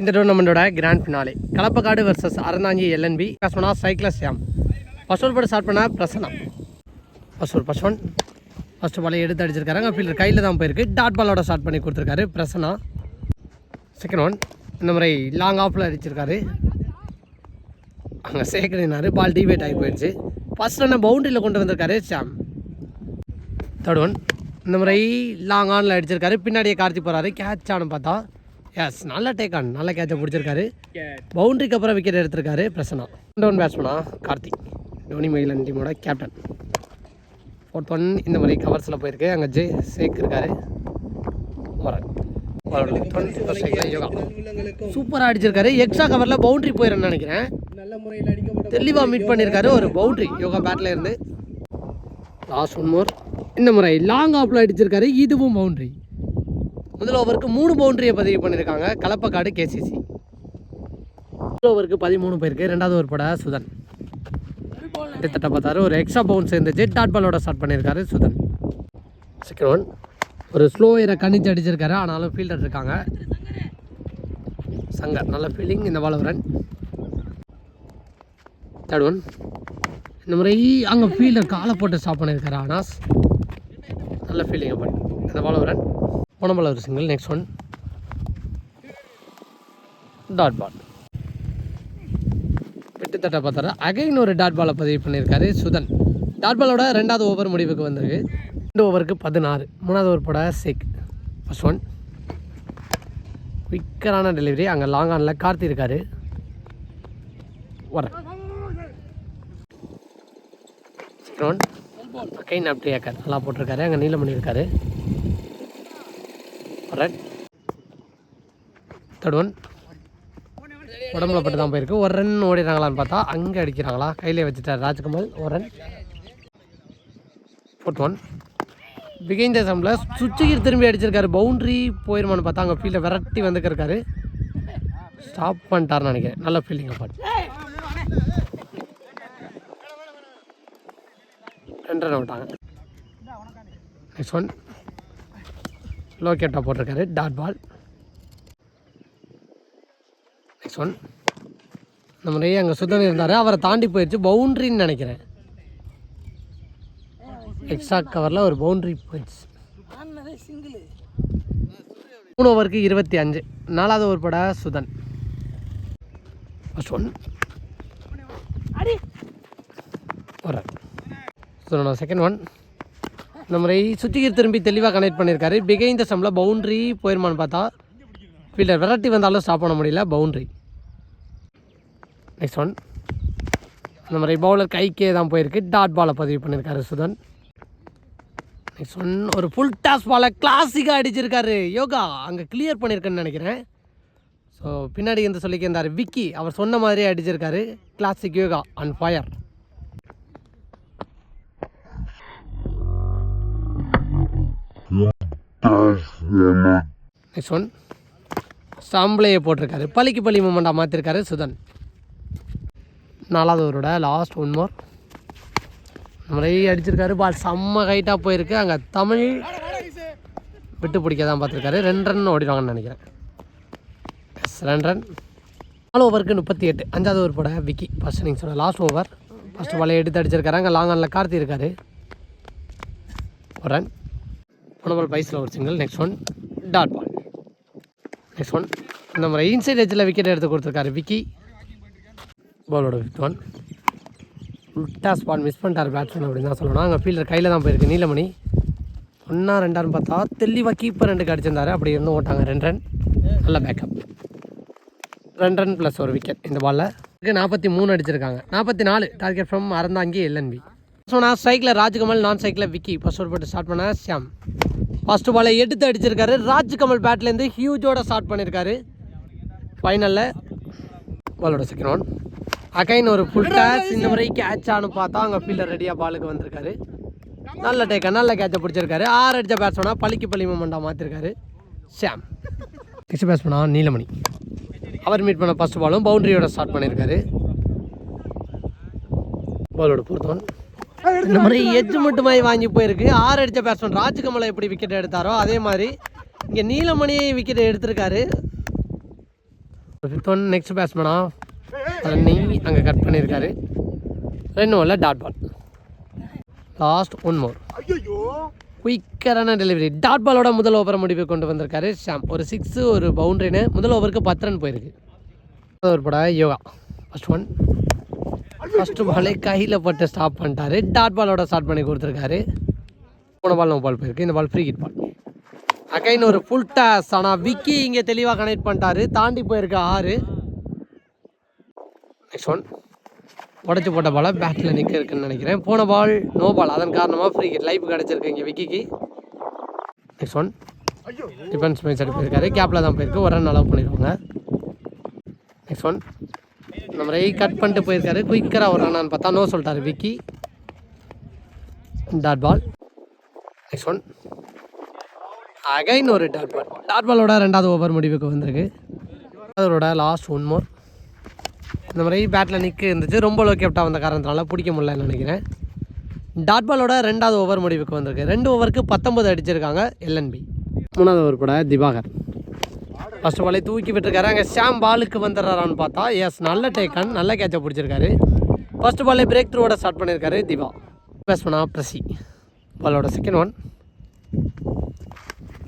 இந்த டோர்னமெண்ட்டோட grand finale Kalappakkadu versus Aranthangi LNB பேசணும்னா சைக்கிளஸ் யாம் ஃபர்ஸ்ட் ஒரு படம் ஸ்டார்ட் பண்ணால் பிரசனா ஃபர்ஸ்ட் ஒரு ஃபர்ஸ்ட் ஒன் ஃபர்ஸ்ட் பாலை எடுத்து அடிச்சிருக்காரு. அங்கே ஃபீல்டர் கையில் தான் போயிருக்கு. டாட் பாலோட ஸ்டார்ட் பண்ணி கொடுத்துருக்காரு பிரசனா செகண்ட் ஒன் இந்த முறை லாங் ஆஃபில் அடிச்சிருக்காரு. அங்கே சேக்கடினாரு பால் டிவேட் ஆகி போயிடுச்சு. ஃபர்ஸ்ட் ரன்னை பவுண்டரியில் கொண்டு வந்திருக்காரு ஷாம் தேர்ட் ஒன் இந்த முறை லாங் ஆனில் அடிச்சிருக்காரு. பின்னாடியே கார்த்தி போகிறாரு கேட்ச் ஆனு பார்த்தா எஸ் நல்ல டேக் ஆன் நல்ல கேட்சை பிடிச்சிருக்காரு. பவுண்டரிக்கு அப்புறம் விக்கெட் எடுத்திருக்காரு பிரசனா ஒன் பேட்ஸ்மனா கார்த்தி. டோனி மயிலன் டீமோட கேப்டன் ஃபோர்த் ஒன் இந்த மாதிரி கவர்ஸில் போயிருக்கு. அங்கே ஜே சேக் இருக்காரு. சூப்பராக அடிச்சிருக்காரு எக்ஸ்ட்ரா கவரில் பவுண்டரி போயிடும்னு நினைக்கிறேன் நல்ல முறையில் அடிக்கப்பட்ட தெளிவாக மீட் பண்ணியிருக்காரு ஒரு பவுண்டரி யோகா பேட்டில் இருந்து. லாஸ்ட் ஒன் மோர் இந்த முறை லாங் ஆஃபில் அடிச்சிருக்காரு. இதுவும் பவுண்டரி முதல் ஓவருக்கு மூணு பவுண்டரியை பதிவு பண்ணியிருக்காங்க. கலப்பக்காடு கேசிசி முதல் ஓவருக்கு பதிமூணு பேருக்கு ரெண்டாவது ஓவர் போட சுதன். கிட்டத்தட்ட பார்த்தாரு ஒரு எக்ஸ்ட்ரா பவுன்ஸ் இருந்துச்சு டாட் பாலோட ஸ்டார்ட் பண்ணியிருக்காரு சுதன். செகண்ட் ஒன் ஒரு ஸ்லோ ஏரை கணிச்சு அடிச்சிருக்காரு. ஆனாலும் ஃபீல்டர் இருக்காங்க. சங்கர் நல்ல ஃபீலிங் இந்த பால் ரன் தேர்ட் ஒன் இந்த முறை அங்கே ஃபீல்டர் காலை போட்டு ஸ்டாப் பண்ணியிருக்காரு அனாஸ் நல்ல ஃபீலிங் பட் இந்த பால் ரன் போன பால் ஒரு single next one dot ball விட்டுத்தட்ட பார்த்தாரு அகைன் ஒரு டாட் பாலை பதிவு பண்ணியிருக்காரு சுதன். டாட் பாலோட ரெண்டாவது ஓவர் முடிவுக்கு வந்திருக்கு. ரெண்டு ஓவருக்கு பதினாறு. மூணாவது ஓவர் போட சிக் ஃபஸ்ட் ஒன் குயிக்கரான டெலிவரி அங்கே லாங் ஆனில் கார்த்தி இருக்காரு. வரேன் ஒன் அகைன் அப்படியே நல்லா போட்டிருக்காரு. அங்கே நீளம் பண்ணியிருக்காரு. ரெட் தேர்ட் ஒன் உடம்புல பட்டு தான் போயிருக்கு. ஒரு ரன் ஓடிடுறாங்களான்னு பார்த்தா அங்கே அடிக்கிறாங்களா? கையிலே வச்சுட்டார் ராஜ்கமல் ஒரு ரன் ஃபோர்த் ஒன் பிகைந்த சம்மில் சுச்சுகீர் திரும்பி அடிச்சிருக்காரு. பவுண்ட்ரி போயிருமான்னு பார்த்தா அங்கே ஃபீல்டை விரட்டி வந்துக்கிருக்காரு. ஸ்டாப் பண்ணிட்டாருன்னு நினைக்கிறேன். நல்ல ஃபீல்டிங் அப்பாட் ரெண்டு ரன் விட்டாங்க நெக்ஸ்ட் ஒன் லோக்கேட்டாக போட்டிருக்காரு. டாட் பால் நெக்ஸ்ட் ஒன் இந்த முறையே அங்கே சுத்தம் இருந்தார். அவரை தாண்டி போயிடுச்சு பவுண்ட்ரின்னு நினைக்கிறேன். எக்ஸ்ட்ரா கவரில் ஒரு பவுண்ட்ரி போயிடுச்சு மூணு ஓவருக்கு இருபத்தி அஞ்சு. நாலாவது ஓவர் பட சுதன். ஃபர்ஸ்ட் ஒன் ஒரு சுதனோட செகண்ட் ஒன் இந்த முறை சுத்திகர் திரும்பி தெளிவாக கனெக்ட் பண்ணியிருக்காரு பிகைந்த சம்மில் பவுண்ட்ரி போயிருமான்னு பார்த்தா ஃபீல்டர் விரட்டி வந்தாலும் ஸ்டாப் பண்ண முடியல பவுண்ட்ரி நெக்ஸ்ட் ஒன் இந்த மாதிரி பவுலர் கைக்கே தான் போயிருக்கு. டாட் பாலை பதிவு பண்ணியிருக்காரு சுதன். நெக்ஸ்ட் ஒன் ஒரு ஃபுல் டாஸ் பாலை கிளாசிக்காக அடிச்சிருக்காரு. யோகா அங்கே கிளியர் பண்ணியிருக்கேன்னு நினைக்கிறேன். ஸோ பின்னாடி இருந்து சொல்லிக்கிருந்தார் விக்கி அவர் சொன்ன மாதிரியே அடிச்சிருக்காரு. Classic Yoga and fire next one சாம்பிளையை போட்டிருக்காரு. பலிக்கு பலி மூமெண்ட்டாக மாற்றிருக்காரு சுதன். நாலாவது ஓவரோட லாஸ்ட் ஒன் மோர் நிறைய அடிச்சிருக்காரு. பால் செம்ம ஹைட்டாக போயிருக்கு. அங்கே தமிழ் விட்டு பிடிக்க தான் பார்த்துருக்காரு. ரெண்டு ரன் ஓடிடுவாங்கன்னு நினைக்கிறேன். எஸ் ரெண்டு ரன் நாலு ஓவருக்கு முப்பத்தி எட்டு. அஞ்சாவது ஓவர் போட விக்கி. ஃபஸ்ட் இன்னிங்ஸோட லாஸ்ட் ஓவர் ஃபஸ்ட்டு பாலை எடுத்து அடிச்சிருக்காரு. அங்கே லாங் ஆனில் கார்த்தி இருக்காரு. ஒரு ரன் போன பைஸில் ஒரு single. Next one dot ball next one இந்த முறை இன்சைட் எஜில் விக்கெட் எடுத்து கொடுத்துருக்காரு விக்கி பாலோட ஃபிஃப்த் ஒன் உல்டா ஸ்பாட் மிஸ் பண்ணிட்டார் பேட்ஸ்மேன் அப்படின்னு தான் சொல்லணும். அங்கே ஃபீல்டர் கையில் தான் போயிருக்கு நீலமணி. ஒன்றா ரெண்டான்னு பார்த்தா தெளிவாக கீப்பர் ரெண்டுக்கு அடிச்சிருந்தாரு. அப்படி இருந்து ஓட்டாங்க. ரெண்டு ரன் நல்ல பேக்கப் ரெண்டு ரன் ப்ளஸ் ஒரு விக்கெட் இந்த பாலில் நாற்பத்தி மூணு அடிச்சிருக்காங்க. நாற்பத்தி நாலு டார்கெட் ஃப்ரம் அறந்தாங்கி எல்என்பி சொன்னால் சைக்கிளில் ராஜ்கமல் நான் சைக்கிளில் விக்கி ஃபஸ்ட் ஒரு போட்டு ஸ்டார்ட் பண்ண ஷியாம் ஃபர்ஸ்ட் பாலை எடுத்து அடிச்சிருக்காரு. ராஜ்கமல் பேட்லேருந்து ஹியூஜோட ஸ்டார்ட் பண்ணியிருக்காரு ஃபைனலில் பாலோட செகண்ட் ஒன் அகைன் ஒரு ஃபுல் டேஸ் இந்த முறை கேட்ச் ஆனு பார்த்தா அங்கே ஃபீல்டர் ரெடியாக பாலுக்கு வந்திருக்காரு. நல்ல டேக்கா நல்ல கேட்சை பிடிச்சிருக்காரு. ஆறு அடிச்ச பேட்ஸ்மனா பலிக்கு பள்ளி மூமெண்ட்டாக மாற்றிருக்காரு ஷாம் நெக்ஸ்ட் பேட்ஸ்மனா நீலமணி. அவர் மீட் பண்ண ஃபர்ஸ்ட் பாலும் பவுண்டரியோட ஸ்டார்ட் பண்ணியிருக்காரு பாலோட பொறுத்தவன் இந்த மாதிரி எஜ்ஜு மட்டுமாய் வாங்கி. போயிருக்கு. ஆறு அடித்த பேட்ஸ்மேன் ராஜ்கமலை எப்படி விக்கெட் எடுத்தாரோ அதே மாதிரி இங்கே நீலமணியை விக்கெட் எடுத்திருக்காரு. ஃபிஃப்த் ஒன் நெக்ஸ்ட் பேட்ஸ்மேனா ரன்னி அங்கே கட் பண்ணியிருக்காரு ரெண்டு ஓவரில் dot ball last one more குயிக்கரான delivery dot பாலோட முதல் ஓவரை முடிவு கொண்டு வந்திருக்காரு ஷாம். ஒரு சிக்ஸு ஒரு பவுண்ட்ரின்னு முதல் ஓவருக்கு பத்து ரன் போயிருக்கு. ஒரு பட யோகா. ஃபஸ்ட் ஒன் ஃபஸ்ட்டு பாலே கையில் போட்டு ஸ்டாப் பண்ணிட்டாரு. டாட் பாலோட ஸ்டார்ட் பண்ணி கொடுத்துருக்காரு. போன பால் நம்ம பால் போயிருக்கு. இந்த ball free hit ball again ஒரு ஃபுல் டாஸ் ஆனால் விக்கி இங்கே தெளிவாக கனெக்ட் பண்ணிட்டாரு. தாண்டி போயிருக்க ஆறு. நெக்ஸ்ட் ஒன் உடச்சி போட்ட பாலை பேட்டில் நிற்க இருக்குன்னு நினைக்கிறேன். போன பால் நோ பால் அதன் காரணமாக ஃப்ரீ கிட் லைஃப் கிடச்சிருக்கு இங்கே விக்கிக்கு நெக்ஸ்ட் ஒன் டிஃபென்ஸ் மேட்ச் அடி போயிருக்காரு. கேப்பில் தான் போயிருக்கு. ஒரு ரன் அலோவ் பண்ணிடுவாங்க நெக்ஸ்ட் ஒன் நம்ம ரை கட் பண்ணிட்டு போயிருக்காரு. குயிக்கராக ஒரு பார்த்தா நோ சொல்லிட்டாரு Vicky. Dot ball next one again ஒரு டாட் பால் டாட் பாலோட ரெண்டாவது ஓவர் முடிவுக்கு வந்திருக்கு. அதோட லாஸ்ட் ஒன் மோர் இந்த மாதிரி பேட்டில் நிற்க இருந்துச்சு. ரொம்ப லோ கேப்டாக வந்த காரணத்தினால பிடிக்க முடியலன்னு நினைக்கிறேன். டாட் பாலோட ரெண்டாவது ஓவர் முடிவுக்கு வந்திருக்கு. ரெண்டு ஓவருக்கு பத்தொம்பது அடிச்சிருக்காங்க எல்என்பி மூணாவது ஓவர் கூட திவாகர். ஃபர்ஸ்ட் பாலே தூக்கி விட்டுருக்காரு. அங்கே ஷாம் பாலுக்கு வந்துடுறாரான்னு பார்த்தா எஸ் நல்ல டேக்கன் நல்ல கேட்சை பிடிச்சிருக்காரு. ஃபர்ஸ்ட் பாலே பிரேக் த்ரூவோட ஸ்டார்ட் பண்ணியிருக்காரு திவா. பேட்ஸ்மனா பிரசி. பாலோட செகண்ட் ஒன்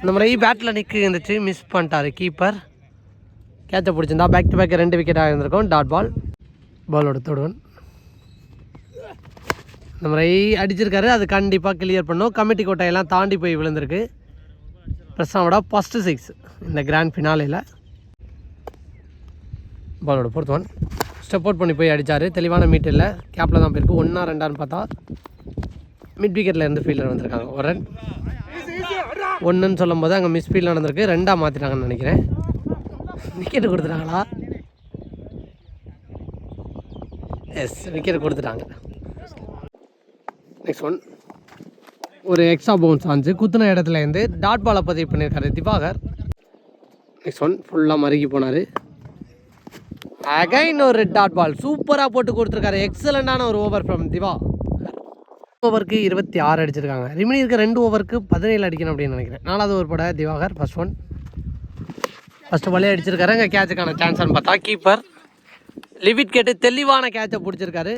இந்த மாதிரி பேட்டில் நிற்கு இருந்துச்சு மிஸ் பண்ணிட்டாரு கீப்பர் கேட்சை பிடிச்சிருந்தா பேக் டு பேக் ரெண்டு விக்கெட்டாக இருந்திருக்கும் டாட் பால் பாலோட தொடுவன் இந்த மாதிரி அடிச்சிருக்காரு அது கண்டிப்பாக கிளியர் பண்ணும். கமிட்டி கோட்டையெல்லாம் தாண்டி போய் விழுந்திருக்கு. பிரசாவோட ஃபஸ்ட்டு சிக்ஸ் இந்த கிராண்ட் ஃபினாலையில் பாலோட ஃபோர்த் ஒன் ஸ்டெப் அவுட் பண்ணி போய் அடித்தார் தெளிவான மீட் இல்லை. கேப்பில் தான் போயிருக்கு. ஒன்றா ரெண்டான்னு பார்த்தா மிட் விக்கெட்டில் இருந்து ஃபீல்டர் வந்திருக்காங்க. ஒரு ரன் ஒன்றுன்னு சொல்லும் போது அங்கே மிஸ் ஃபீல்ட் நடந்திருக்கு. ரெண்டாக மாற்றிட்டாங்கன்னு நினைக்கிறேன். விக்கெட்டு கொடுத்துட்டாங்களா? எஸ் விக்கெட் கொடுத்துட்டாங்க. நெக்ஸ்ட் ஒன் ஒரு எக்ஸ்ட்ரா பவுன்ஸ் ஆச்சு குத்துன இடத்துல இருந்து டாட் பாலை பதிவு பண்ணியிருக்காரு திவாகர். நெக்ஸ்ட் ஒன் ஃபுல்லாக மறுகி போனார். அகைன் ஒரு டாட் பால் சூப்பராக போட்டு கொடுத்துருக்காரு. எக்ஸலண்டான ஒரு ஓவர் ஃப்ரம் திவா. ஓவருக்கு இருபத்தி ஆறு அடிச்சிருக்காங்க. ரிமினி இருக்க ரெண்டு ஓவருக்கு பதினேழு அடிக்கணும் அப்படின்னு நினைக்கிறேன். நாலாவது ஓவர் பட திவாகர் ஃபர்ஸ்ட் ஒன் ஃபஸ்ட்டு பாலே அடிச்சிருக்காரு. அங்கே கேட்சுக்கான சான்ஸ்னு பார்த்தா கீப்பர் லிவிட் கேட்டு தெளிவான கேட்சை பிடிச்சிருக்காரு.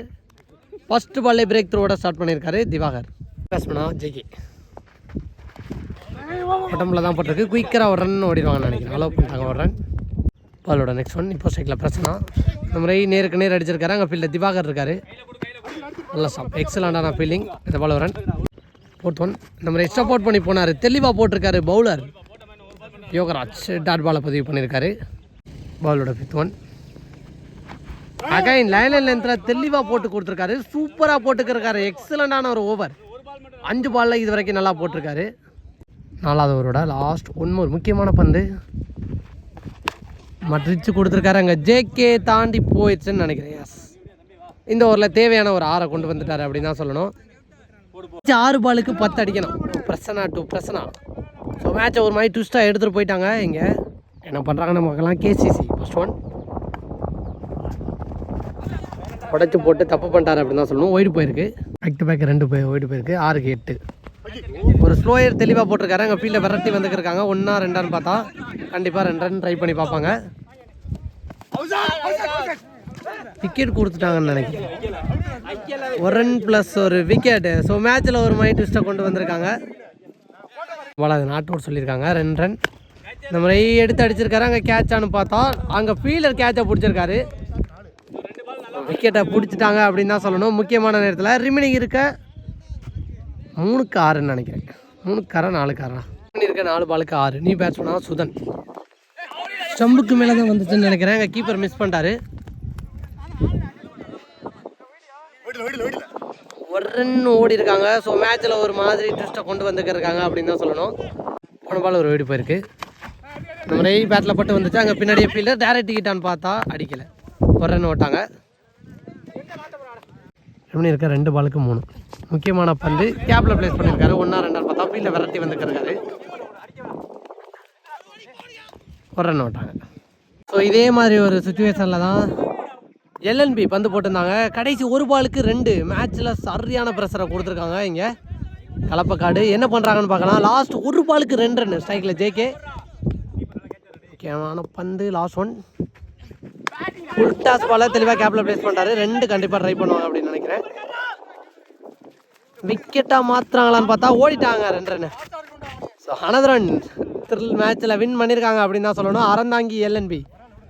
ஃபஸ்ட்டு பாலே பிரேக் த்ரூவோட ஸ்டார்ட் பண்ணியிருக்காரு திவாகர். பேட்ஸ்மேனா ஜெகி உடம்புல தான் போட்டிருக்கு. குயிக்கராக ஒரு ரன் ஓடிடுவாங்கன்னு நினைக்கிறேன். அலோவ் பண்ணிட்டாங்க ஒரு ரன் பாலோட நெக்ஸ்ட் ஒன் இப்போ ஸ்ட்ரைக்கில் பிரச்சனை. இந்த முறை நேருக்கு நேர் அடிச்சிருக்காரு. அங்கே ஃபீல்டில் திவாகர் இருக்காரு. நல்லா சாப் எக்ஸலண்டான ஃபீல்டிங் இந்த பால் ஒரு ரன் ஃபோர்த் ஒன் இந்த மாதிரி எக்ஸ்ட்ரா போட் பண்ணி போனார். தெளிவாக போட்டிருக்காரு பவுலர் யோகராஜ் டாட் பாலை பதிவு பண்ணியிருக்காரு பாலோட ஃபிஃப்த் ஒன் அகைன் லைன் லென்த்தில் தெளிவாக போட்டு கொடுத்துருக்காரு. சூப்பராக போட்டுக்கிருக்காரு. எக்ஸலண்டான ஒரு ஓவர் அஞ்சு பாலில் இது வரைக்கும் நல்லா போட்டிருக்காரு. நாலாவது ஓவரோட லாஸ்ட் ஒன்று ஒரு முக்கியமான பந்து. மட்ரிச்சு கொடுத்துருக்காரு அங்கே ஜேகே தாண்டி போயிடுச்சுன்னு நினைக்கிறேன். எஸ் இந்த ஓவரில் தேவையான ஒரு ஆறை கொண்டு வந்துட்டார் அப்படின்னு தான் சொல்லணும். ஆறு பாலுக்கு பத்து அடிக்கணும். பிரசனா டூ பிரசனா ஸோ மேட்சை ஒரு மாதிரி ட்விஸ்ட்டாக எடுத்துகிட்டு போயிட்டாங்க இங்கே. என்ன பண்ணுறாங்க பார்க்கலாம் கேசிசி ஃபஸ்ட் ஒன் உடச்சி போட்டு தப்பு பண்ணிட்டாரு அப்படின்னு தான் சொல்லணும். ஒயிட் போயிருக்கு. பேக் டு பேக் ரெண்டு போய் ஒயிட் போயிருக்கு. ஆறுக்கு எட்டு. ஒரு ஸ்லோயர் தெளிவாக போட்டிருக்காரு. அங்கே ஃபீல்டில் விரட்டி வந்துருக்காங்க ஒன்றா ரெண்டான்னு பார்த்தா கண்டிப்பாக ரெண்டு ரன் ட்ரை பண்ணி பார்ப்பாங்க. விக்கெட் கொடுத்துட்டாங்கன்னு நினைக்கிறேன். ஒரு ரன் ப்ளஸ் ஒரு விக்கெட்டு ஸோ மேட்ச்சில் ஒரு மைண்ட் ட்விஸ்ட்டை கொண்டு வந்திருக்காங்க. அது நாட் அவுட் சொல்லியிருக்காங்க. ரெண்டு ரன் இந்த மாதிரி எடுத்து அடிச்சிருக்காரு. அங்கே கேட்சான்னு பார்த்தா அங்கே ஃபீல்டர் கேட்சை பிடிச்சிருக்காரு. விக்கெட்டை பிடிச்சிட்டாங்க அப்படின்னு தான் சொல்லணும். முக்கியமான நேரத்தில் ரிமினிங் இருக்க மூணுக்கு ஆறுன்னு நினைக்கிறேன். மூணுக்கு ஆறா நாலுக்கு ஆறா இருக்க நாலு பாலுக்கு ஆறு. நீ பேட்ஸ்மனா சுதன். ஸ்டம்புக்கு மேலே தான் வந்துச்சுன்னு நினைக்கிறேன். எங்கள் கீப்பர் மிஸ் பண்ணிட்டாரு. ஒரு ஓடி இருக்காங்க. ஸோ மேட்ச்சில் ஒரு மாதிரி ட்விஸ்ட்டை கொண்டு வந்துருக்காங்க அப்படின்னு தான் சொல்லணும். போன பால் ஒரு வீடு போயிருக்கு. இந்த மாதிரி பேட்டில் பட்டு வந்துச்சு. அங்கே பின்னாடியே ஃபீல்டர் டேரக்ட் டிக்கெட்டான்னு பார்த்தா அடிக்கலை. ஒரு ரன் ஓட்டாங்க. எப்படி இருக்க ரெண்டு பாலுக்கு மூணு. முக்கியமான பந்து கேப்பில் ப்ளேஸ் பண்ணியிருக்காரு ஒன்றா ரெண்டான்னு பார்த்தா ஃபீல்டில் விரட்டி வந்துருக்காரு ஒரு ரன் விட்டாங்க ஸோ இதே மாதிரி ஒரு சுச்சுவேஷனில் தான் எல்என்பி பந்து போட்டிருந்தாங்க. கடைசி ஒரு பாலுக்கு ரெண்டு. மேட்ச்சில் சரியான ப்ரெஷரை கொடுத்துருக்காங்க இங்கே. கலப்பக்காடு. என்ன பண்ணுறாங்கன்னு பார்க்கலாம். லாஸ்ட் ஒரு பாலுக்கு ரெண்டு ரன் ஸ்ட்ரைக்கில் ஜேகே முக்கியமான பந்து லாஸ்ட் ஒன் ஃபுல் டாஸ் பால தெளிவாக கேப்பில் ப்ளேஸ் பண்ணுறாரு ரெண்டு கண்டிப்பாக ட்ரை பண்ணுவாங்க அப்படின்னு நினைக்கிறேன். விக்கெட்டாக மாற்றுறாங்களான்னு பார்த்தா ஓடிட்டாங்க ரெண்டு ரன் ஸோ அனதரன் த்ரில் மேட்ச்சில் வின் பண்ணியிருக்காங்க அப்படின்னு தான் சொல்லணும். அறந்தாங்கி எல்என்பி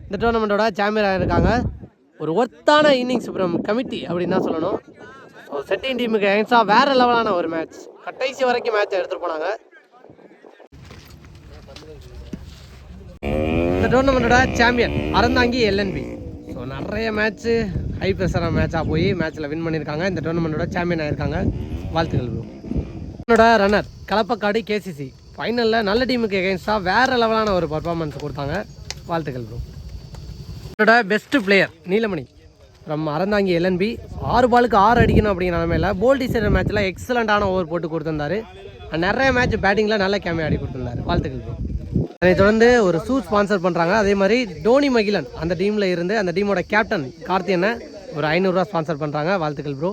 இந்த டோர்னமெண்ட்டோட சாம்பியன் இருக்காங்க. ஒரு ஒர்த்தான இன்னிங்ஸ் ஃப்ரம் கமிட்டி அப்படின்னு தான் சொல்லணும். ஸோ செட்டிங் டீமுக்கு எக்ஸ்ட்ரா வேறு லெவலான ஒரு மேட்ச் கடைசி வரைக்கும் மேட்ச் எடுத்துகிட்டு போனாங்க. இந்த டோர்னமெண்ட்டோட சாம்பியன் அறந்தாங்கி எல்என்பி ஸோ நிறைய மேட்ச்சு ஹை ப்ரெஷரான மேட்சாக போய் மேட்ச்சில் வின் பண்ணியிருக்காங்க. இந்த டோர்னமெண்ட்டோட சாம்பியன் ஆயிருக்காங்க. வாழ்த்துக்கள் ப்ரோ என்னோட ரன்னர் கலப்பக்காடு கேசிசி ஃபைனலில் நல்ல டீமுக்கு எகேன்ஸ்டாக வேறு லெவலான ஒரு பர்ஃபார்மன்ஸ் கொடுத்தாங்க. வாழ்த்துக்கள் ப்ரோ என்னோட பெஸ்ட்டு பிளேயர் நீலமணி. நம்ம அறந்தாங்கி எல்என்பி ஆறு பாலுக்கு ஆறு அடிக்கணும் அப்படிங்கிற நிலமையில போல் டிசைடர் மேட்ச்சில் எக்ஸலண்ட்டான ஓவர் போட்டு கொடுத்துருந்தாரு. நிறைய மேட்ச் பேட்டிங்கில் நல்ல கேமே ஆடி கொடுத்துருந்தாரு. வாழ்த்துக்கள் ப்ரோ அதை தொடர்ந்து ஒரு ஷூ ஸ்பான்சர் பண்ணுறாங்க அதே மாதிரி டோனி மகிலன் அந்த டீமில் இருந்து அந்த டீமோட கேப்டன் கார்த்தியனை ஒரு ஐநூறுரூவா ஸ்பான்சர் பண்ணுறாங்க வாழ்த்துக்கள் ப்ரோ